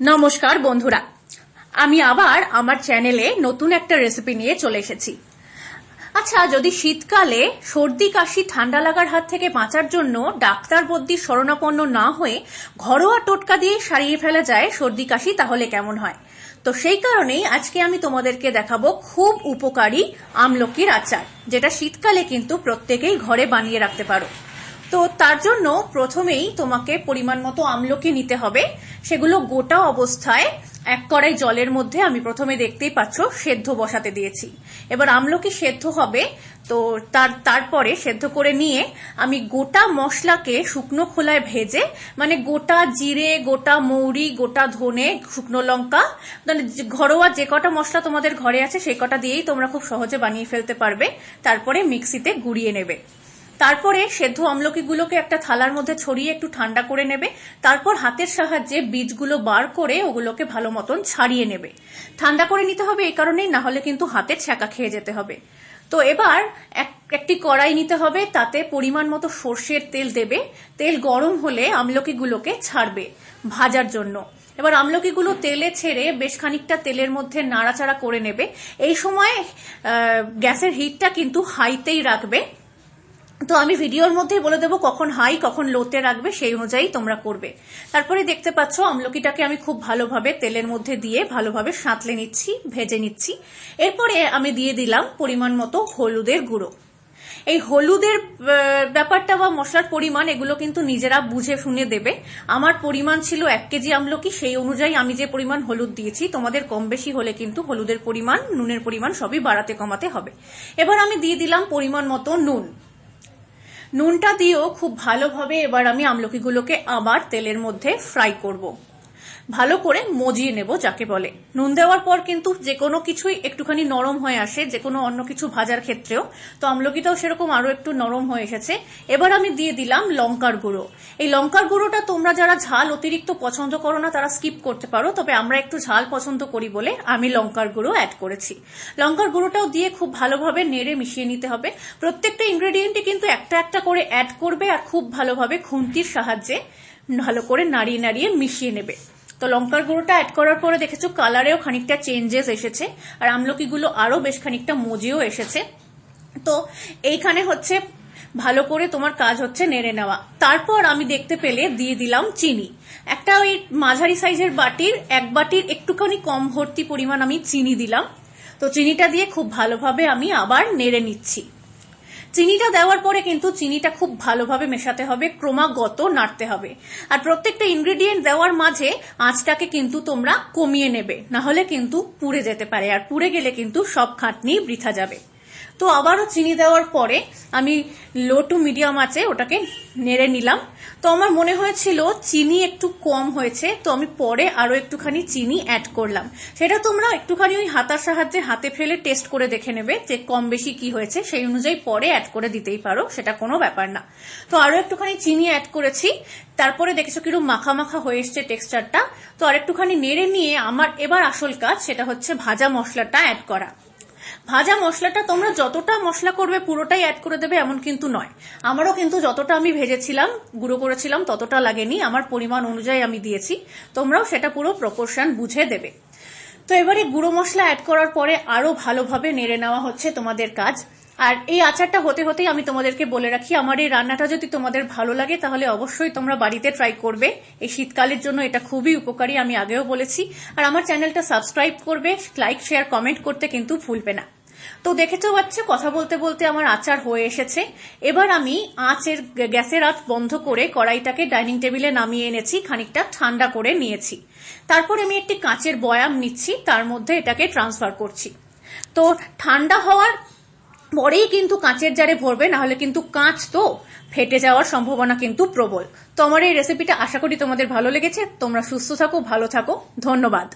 নমস্কার, বন্ধুরা। আমি আবার আমার চ্যানেলে নতুন একটা রেসিপি নিয়ে চলে এসেছি। আচ্ছা যদি শীতকালে সর্দি, কাশি, ঠান্ডা লাগার হাত থেকে বাঁচার জন্য ডাক্তার বদ্যির শরণাপন্ন না হয়ে ঘরোয়া টোটকা দিয়ে সারিয়ে ফেলা যায় সর্দি, কাশি, তাহলে কেমন হয়? তো সেই কারণেই আজকে আমি তোমাদেরকে দেখাবো খুব উপকারী আমলকির আচার, যেটা শীতকালে কিন্তু প্রত্যেকেই ঘরে বানিয়ে রাখতে পারো। তো তার জন্য প্রথমেই তোমাকে পরিমাণ মতো আমলকি নিতে হবে। সেগুলো গোটা অবস্থায় এক কড়াই জলের মধ্যে আমি প্রথমে দেখতেই পাচ্ছ সেদ্ধ বসাতে দিয়েছি। এবার আমলকি সেদ্ধ হবে, তো তার, তারপরে সেদ্ধ করে নিয়ে আমি গোটা মশলাকে শুকনো খোলায় ভেজে মানে গোটা জিরে, গোটা মৌরি, গোটা ধনে, শুকনো লঙ্কা মানে ঘরোয়া যে কটা মশলা তোমাদের ঘরে আছে সেই কটা দিয়েই তোমরা খুব সহজে বানিয়ে ফেলতে পারবে। তারপরে মিক্সিতে গুঁড়িয়ে নেবে। তারপরে সেদ্ধ আমলকিগুলোকে একটা থালার মধ্যে ছড়িয়ে একটু ঠান্ডা করে নেবে। তারপর হাতের সাহায্যে বীজগুলো বার করে ওগুলোকে ভালো মতন ছাড়িয়ে নেবে। ঠান্ডা করে নিতে হবে এই কারণেই, না হলে কিন্তু হাতে ছ্যাঁকা খেয়ে যেতে হবে। তো এবার একটি কড়াই নিতে হবে, তাতে পরিমাণ মতো সর্ষের তেল দেবে। তেল গরম হলে আমলকিগুলোকে ছাড়বে ভাজার জন্য। এবার আমলকিগুলো তেলে ছেড়ে বেশ খানিকটা তেলের মধ্যে নাড়াচাড়া করে নেবে। এই সময় গ্যাসের হিটটা কিন্তু হাইতেই রাখবে। তো আমি ভিডিওর মধ্যেই বলে দেবো কখন হাই, কখন লোতে রাখবে, সেই অনুযায়ী তোমরা করবে। তারপরে দেখতে পাচ্ছ আমলকিটাকে আমি খুব ভালোভাবে তেলের মধ্যে দিয়ে ভালোভাবে সাঁতলে নিচ্ছি, ভেজে নিচ্ছি। এরপরে আমি দিয়ে দিলাম পরিমাণ মতো হলুদের গুঁড়ো। এই হলুদের ব্যাপারটা বা মশলার পরিমাণ এগুলো কিন্তু নিজেরা বুঝে শুনে দেবে। আমার পরিমাণ ছিল এক কেজি আমলকি, সেই অনুযায়ী আমি যে পরিমাণ হলুদ দিয়েছি, তোমাদের কম বেশি হলে কিন্তু হলুদের পরিমাণ, নুনের পরিমাণ সবই বাড়াতে কমাতে হবে। এবার আমি দিয়ে দিলাম পরিমাণ মতো নুন। নুনটা দিয়েও খুব ভালোভাবে এবার আমি আমলকিগুলোকে আবার তেলের মধ্যে ফ্রাই করব। ভালো করে মজিয়ে নেব যাকে বলে। নুন দেওয়ার পর কিন্তু যে কোনো কিছুই একটুখানি নরম হয়ে আসে, যে কোনো অন্য কিছু ভাজার ক্ষেত্রেও। তো আমলকিটাও সেরকম আরও একটু নরম হয়ে এসেছে। এবার আমি দিয়ে দিলাম লঙ্কার গুঁড়ো। এই লঙ্কার গুঁড়োটা তোমরা যারা ঝাল অতিরিক্ত পছন্দ করো না, তারা স্কিপ করতে পারো। তবে আমরা একটু ঝাল পছন্দ করি বলে আমি লঙ্কার গুঁড়ো অ্যাড করেছি। লঙ্কার গুঁড়োটাও দিয়ে খুব ভালোভাবে নেড়ে মিশিয়ে নিতে হবে। প্রত্যেকটা ইনগ্রেডিয়েন্টই কিন্তু একটা একটা করে অ্যাড করবে আর খুব ভালোভাবে খুন্তির সাহায্যে ভালো করে নাড়িয়ে নাড়িয়ে মিশিয়ে নেবে। তো লঙ্কার গুঁড়োটা অ্যাড করার পরে দেখেছ কালারেও খানিকটা চেঞ্জেস এসেছে, আর আমলকিগুলো আরও বেশ খানিকটা মজিও এসেছে। তো এইখানে হচ্ছে ভালো করে তোমার কাজ হচ্ছে নেড়ে নেওয়া। তারপর আমি দেখতে পেলে দিয়ে দিলাম চিনি। একটা ওই মাঝারি সাইজের বাটির, এক বাটির একটুখানি কম ভর্তি পরিমাণ আমি চিনি দিলাম। তো চিনিটা দিয়ে খুব ভালোভাবে আমি আবার নেড়ে নিচ্ছি। চিনিটা দেওয়ার পরে কিন্তু চিনিটা খুব ভালোভাবে মেশাতে হবে, ক্রমাগত নাড়তে হবে। আর প্রত্যেকটা ইনগ্রেডিয়েন্ট দেওয়ার মাঝে আঁচটাকে কিন্তু তোমরা কমিয়ে নেবে না হলে কিন্তু পুড়ে যেতে পারে। আর পুড়ে গেলে কিন্তু সব খাটনি বৃথা যাবে। তো আবারও চিনি দেওয়ার পরে আমি লো টু মিডিয়াম আছে, ওটাকে নেড়ে নিলাম। তো আমার মনে হয়েছিল চিনি একটু কম হয়েছে, তো আমি পরে আরও একটুখানি চিনি অ্যাড করলাম। সেটা তোমরা একটুখানি ওই হাতার সাহায্যে হাতে ফেলে টেস্ট করে দেখে নেবে যে কম বেশি কি হয়েছে, সেই অনুযায়ী পরে অ্যাড করে দিতেই পারো, সেটা কোনো ব্যাপার না। তো আরও একটুখানি চিনি অ্যাড করেছি। তারপরে দেখেছ কীরকম মাখা মাখা হয়ে এসছে টেক্সচারটা তো আর একটুখানি নেড়ে নিয়ে আমার এবার আসল কাজ, সেটা হচ্ছে ভাজা মশলাটা অ্যাড করা। ভাজা মশলাটা তোমরা যতটা মশলা করবে পুরোটাই অ্যাড করে দেবে এমন কিন্তু নয়। আমারও কিন্তু যতটা আমি ভেজেছিলাম, গুঁড়ো করেছিলাম, ততটা লাগেনি। আমার পরিমাণ অনুযায়ী আমি দিয়েছি। তোমরাও সেটা পুরো প্রপোর্শন বুঝে দেবে। তো এবারে গুঁড়ো মশলা অ্যাড করার পরে আরও ভালোভাবে নেড়ে নেওয়া হচ্ছে তোমাদের কাজ। আর এই আচারটা হতে হতেই আমি তোমাদেরকে বলে রাখি, আমার এই রান্নাটা যদি তোমাদের ভালো লাগে, তাহলে অবশ্যই তোমরা বাড়িতে ট্রাই করবে। এই শীতকালের জন্য এটা খুবই উপকারী, আমি আগেও বলেছি। আর আমার চ্যানেলটা সাবস্ক্রাইব করবে লাইক শেয়ার কমেন্ট করতে কিন্তু ভুলবে না। তো দেখেছ বাচ্চা, কথা বলতে বলতে আমার আচার হয়ে এসেছে। এবার আমি আঁচের গ্যাসের আঁচ বন্ধ করে কড়াইটাকে ডাইনিং টেবিলে নামিয়ে এনেছি, খানিকটা ঠান্ডা করে নিয়েছি। তারপর আমি একটি কাঁচের বয়াম নিচ্ছি, তার মধ্যে এটাকে ট্রান্সফার করছি। তো ঠান্ডা হওয়ার পরেই কিন্তু কাঁচের জারে ভরবে, নাহলে কিন্তু কাঁচ তো ফেটে যাওয়ার সম্ভাবনা কিন্তু প্রবল। তো আমার এই রেসিপিটা আশা করি তোমাদের ভালো লেগেছে। তোমরা সুস্থ থাকো, ভালো থাকো। ধন্যবাদ।